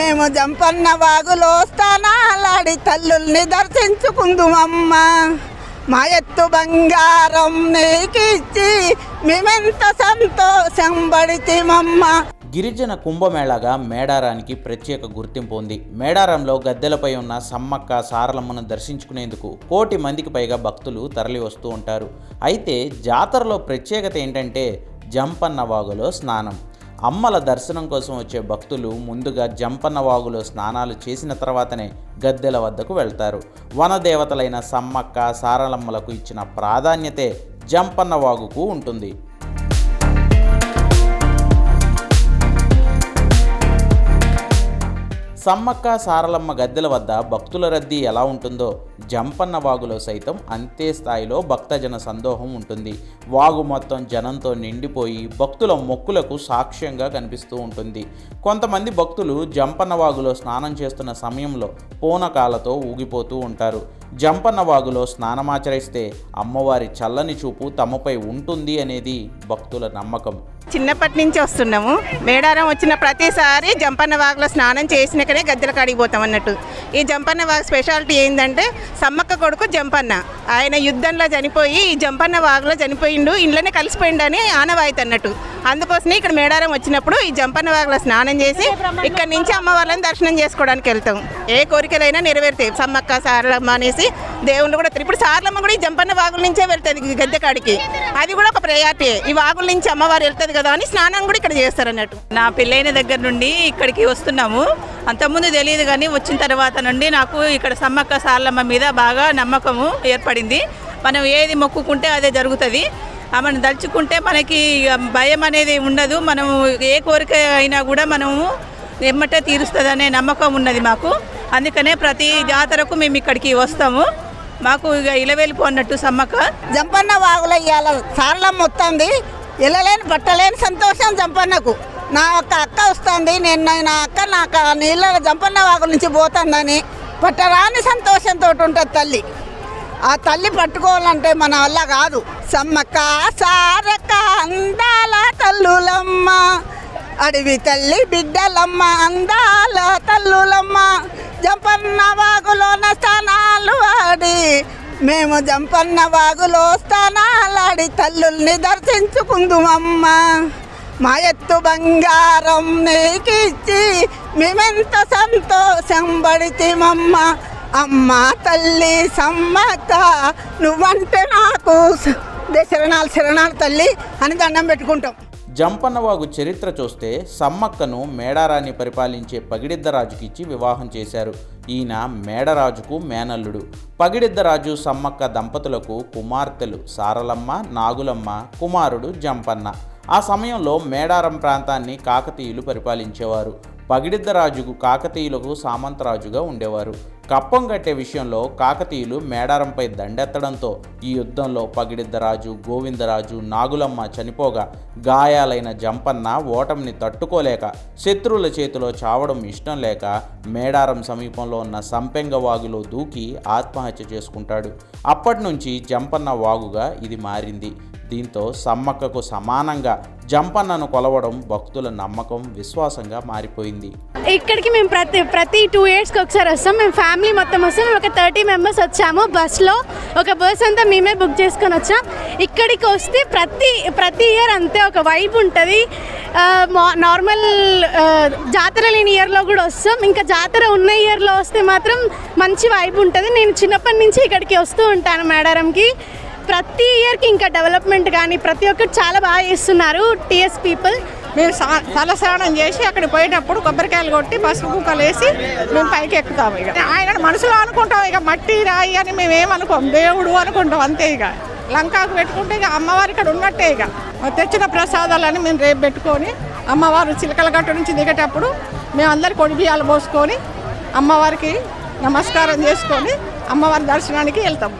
మేము జంపన్న వాగులో స్థానాలాడి తల్లుల్ని దర్శించుకుందుమమ్మ. మా ఎత్తు బంగారం నీకిచ్చి మేమెంత సంతోషం పడితేమమ్మ గిరిజన కుంభమేళాగా మేడారానికి ప్రత్యేక గుర్తింపు ఉంది. మేడారంలో గద్దెలపై ఉన్న సమ్మక్క సారలమ్మను దర్శించుకునేందుకు కోటి మందికి పైగా భక్తులు తరలి వస్తూ ఉంటారు. అయితే జాతరలో ప్రత్యేకత ఏంటంటే జంపన్న వాగులో స్నానం. అమ్మల దర్శనం కోసం వచ్చే భక్తులు ముందుగా జంపన్న వాగులో స్నానాలు చేసిన తర్వాతనే గద్దెల వద్దకు వెళ్తారు. వనదేవతలైన సమ్మక్క సారలమ్మలకు ఇచ్చిన ప్రాధాన్యతే జంపన్న వాగుకు ఉంటుంది. సమ్మక్క సారలమ్మ గద్దెల వద్ద భక్తుల రద్దీ ఎలా ఉంటుందో జంపన్న వాగులో సైతం అంతే స్థాయిలో భక్తజన సందోహం ఉంటుంది. వాగు మొత్తం జనంతో నిండిపోయి భక్తుల మొక్కులకు సాక్ష్యంగా కనిపిస్తూ ఉంటుంది. కొంతమంది భక్తులు జంపన్న వాగులో స్నానం చేస్తున్న సమయంలో పూనకాలతో ఊగిపోతూ ఉంటారు. జంపన్న వాగులో స్నానమాచరిస్తే అమ్మవారి చల్లని చూపు తమపై ఉంటుంది అనేది భక్తుల నమ్మకం. చిన్నప్పటి నుంచి వస్తున్నాము. మేడారం వచ్చిన ప్రతిసారి జంపన్న వాగులో స్నానం చేసినాకనే గద్దెల కాడికి పోతాం అన్నట్టు. ఈ జంపన్న వాగు స్పెషాలిటీ ఏంటంటే సమ్మక్క కొడుకు జంపన్న. ఆయన యుద్ధంలో చనిపోయి ఈ జంపన్న వాగులో చనిపోయిండు ఇంట్లోనే కలిసిపోయిండని ఆనవాయితీ అన్నట్టు. అందుకోసమే ఇక్కడ మేడారం వచ్చినప్పుడు ఈ జంపన్న వాగులో స్నానం చేసి ఇక్కడ నుంచి అమ్మవార్లను దర్శనం చేసుకోవడానికి వెళ్తాం. ఏ కోరికలైనా నెరవేరుతాయి. సమ్మక్క సారలమ్మ అనేసి దేవుళ్ళు కూడా ఇప్పుడు సార్లమ్మ కూడా ఈ జంపన్న వాగుల నుంచే వెళ్తుంది గద్దె కాడికి. అది కూడా ఒక ప్రయారిటీ ఈ వాగుల నుంచి అమ్మవారు వెళ్తుంది కదా అని స్నానం కూడా ఇక్కడ చేస్తారు అన్నట్టు. నా పెళ్ళైన దగ్గర నుండి ఇక్కడికి వస్తున్నాము. అంతకుముందు తెలియదు కానీ వచ్చిన తర్వాత నుండి నాకు ఇక్కడ సమ్మక్క సార్లమ్మ మీద బాగా నమ్మకము ఏర్పడింది. మనం ఏది మొక్కుకుంటే అదే జరుగుతుంది. ఆమెను దలుచుకుంటే మనకి భయం అనేది ఉండదు. మనం ఏ కోరిక అయినా కూడా మనము ఎమ్మటే తీరుస్తుంది అనే నమ్మకం ఉన్నది మాకు. అందుకనే ప్రతి జాతరకు మేము ఇక్కడికి వస్తాము. మాకు ఇక ఇలవెలిపు అన్నట్టు సమ్మక్క. జంపన్న వాగులో ఇవాళ సారలమ్మ వస్తుంది. వెళ్ళలేని పట్టలేని సంతోషం జంపన్నకు. నా ఒక్క అక్క వస్తుంది. నేను నా- అక్క నాకు ఆ నీళ్ళ జంపన్న వాగు నుంచి పోతుందని పట్టరాని సంతోషంతో ఉంటుంది తల్లి. ఆ తల్లి పట్టుకోవాలంటే మన వల్ల కాదు. సమ్మక్క సారక్క అందాల తల్లులమ్మ. అడవి తల్లి బిడ్డలమ్మ అందాల తల్లులమ్మ. జంపన్న వాగులోన స్థానాలు ఆడి. మేము జంపన్న వాగులో స్థానాలాడి తల్లుల్ని దర్శించుకుందుమమ్మ. మా ఎత్తు బంగారం నీకిచ్చి మేమెంత సంతోషం పడితేమమ్మ. అమ్మ తల్లి సమ్మత నువ్వంటే నాకు శరణాలు శరణాలు తల్లి అని దండం పెట్టుకుంటాం. జంపన్నవాగు చరిత్ర చూస్తే సమ్మక్కను మేడారాన్ని పరిపాలించే పగిడిద్దరాజుకిచ్చి వివాహం చేశారు. ఈయన మేడరాజుకు మేనల్లుడు. పగిడిద్దరాజు సమ్మక్క దంపతులకు కుమార్తెలు సారలమ్మ నాగులమ్మ కుమారుడు జంపన్న. ఆ సమయంలో మేడారం ప్రాంతాన్ని కాకతీయులు పరిపాలించేవారు. పగిడిద్దరాజుకు కాకతీయులకు సామంతరాజుగా ఉండేవారు. కప్పం కట్టే విషయంలో కాకతీయులు మేడారంపై దండెత్తడంతో ఈ యుద్ధంలో పగిడిద్దరాజు గోవిందరాజు నాగులమ్మ చనిపోగా గాయాలైన జంపన్న ఓటమిని తట్టుకోలేక శత్రువుల చేతిలో చావడం ఇష్టం లేక మేడారం సమీపంలో ఉన్న సంపెంగ వాగులో దూకి ఆత్మహత్య చేసుకుంటాడు. అప్పటి నుంచి జంపన్న వాగుగా ఇది మారింది. దీంతో సమ్మక్కకు సమానంగా జంపన్నను కొలవడం భక్తుల నమ్మకం విశ్వాసంగా మారిపోయింది. ఇక్కడికి మేము ప్రతి ప్రతి టూ ఇయర్స్కి ఒకసారి వస్తాం. మేము ఫ్యామిలీ మొత్తం వస్తాం. మేము ఒక థర్టీ మెంబర్స్ వచ్చాము బస్లో ఒక బస్ అంతా మేమే బుక్ చేసుకొని వచ్చాం. ఇక్కడికి వస్తే ప్రతి ప్రతి ఇయర్ అంతే ఒక వైబ్ ఉంటుంది. నార్మల్ జాతర లేని ఇయర్లో కూడా వస్తాం. ఇంకా జాతర ఉన్న ఇయర్లో వస్తే మాత్రం మంచి వైబ్ ఉంటుంది. నేను చిన్నప్పటి నుంచి ఇక్కడికి వస్తూ ఉంటాను మేడారంకి. ప్రతి ఇయర్కి ఇంకా డెవలప్మెంట్ కానీ ప్రతి ఒక్కటి చాలా బాగా చేస్తున్నారు టీఎస్ పీపుల్. మేము తల స్నానం చేసి అక్కడ పోయేటప్పుడు కొబ్బరికాయలు కొట్టి పసుపు కుక్కలు వేసి మేము పైకి ఎక్కుతాము ఇక. ఆయన మనసులో అనుకుంటాం ఇక మట్టి రాయి అని మేము ఏమనుకోం దేవుడు అనుకుంటాం అంతే ఇక. లంకాకు పెట్టుకుంటే ఇక అమ్మవారు ఇక్కడ ఉన్నట్టే ఇక. తెచ్చిన ప్రసాదాలని మేము రేపు పెట్టుకొని అమ్మవారు చిలకలగట్టు నుంచి దిగేటప్పుడు మేము అందరి కొడి బియ్యాలు పోసుకొని అమ్మవారికి నమస్కారం చేసుకొని అమ్మవారి దర్శనానికి వెళ్తాము